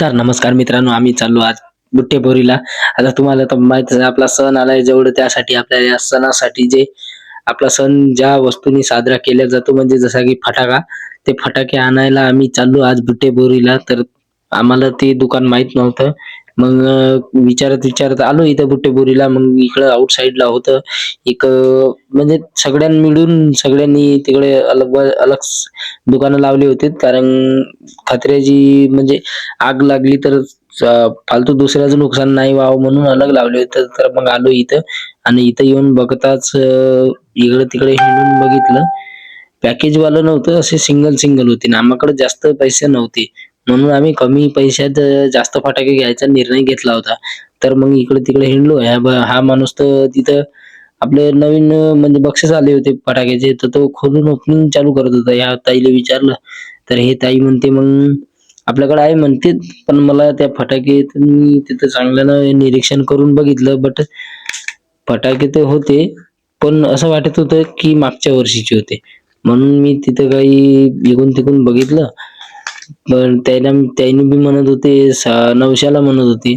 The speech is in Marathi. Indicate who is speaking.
Speaker 1: तर नमस्कार मित्रांनो आम्ही चाललो आज बुट्टेपोरीला. आता तुम्हाला तर माहीत आपला सण आलाय जेवढं त्यासाठी आपल्या या सणासाठी जे आपला सण ज्या वस्तूंनी साजरा केला जातो म्हणजे जसा की फटाका ते फटाके आणायला आम्ही चाललो आज बुट्टेपोरीला. तर आम्हाला ते दुकान माहीत नव्हतं. मग विचारत विचारत आलो इथं बुट्टेपोरीला मग इकडं आउट साईडला होतं. एक म्हणजे सगळ्यांनी मिळून सगळ्यांनी तिकडे अलग अलग दुकानं लावली होती. कारण खत्र्याची म्हणजे आग लागली तर फालतू दुसऱ्याचं नुकसान नाही व्हावं म्हणून अलग लावले होते. तर मग आलो इथं. आणि इथं येऊन बघताच इकडं तिकडे हिंडून बघितलं. पॅकेजवालं नव्हतं. असे सिंगल सिंगल होते. ना आम्हाकडे जास्त पैसे नव्हते. म्हणून आम्ही कमी पैशात जास्त फटाके घ्यायचा निर्णय घेतला होता. तर मग इकडे तिकडे हिंडलो. ह्या हा माणूस तर तिथं आपले नवीन म्हणजे बक्षीस आले होते फटाक्याचे. तर तो खोलून ओपनिंग चालू करत होता. या ताईला विचारलं. तर हे ताई म्हणते मग आपल्याकडे आहे म्हणते. पण मला त्या फटाके मी तिथं चांगल्यानं निरीक्षण करून बघितलं. बट फटाके तर होते. पण असं वाटत होतं की मागच्या वर्षीचे होते. म्हणून मी तिथं काही इकून तिकून बघितलं. पण त्याला त्यांनी बी म्हणत होते नवश्याला म्हणत होते.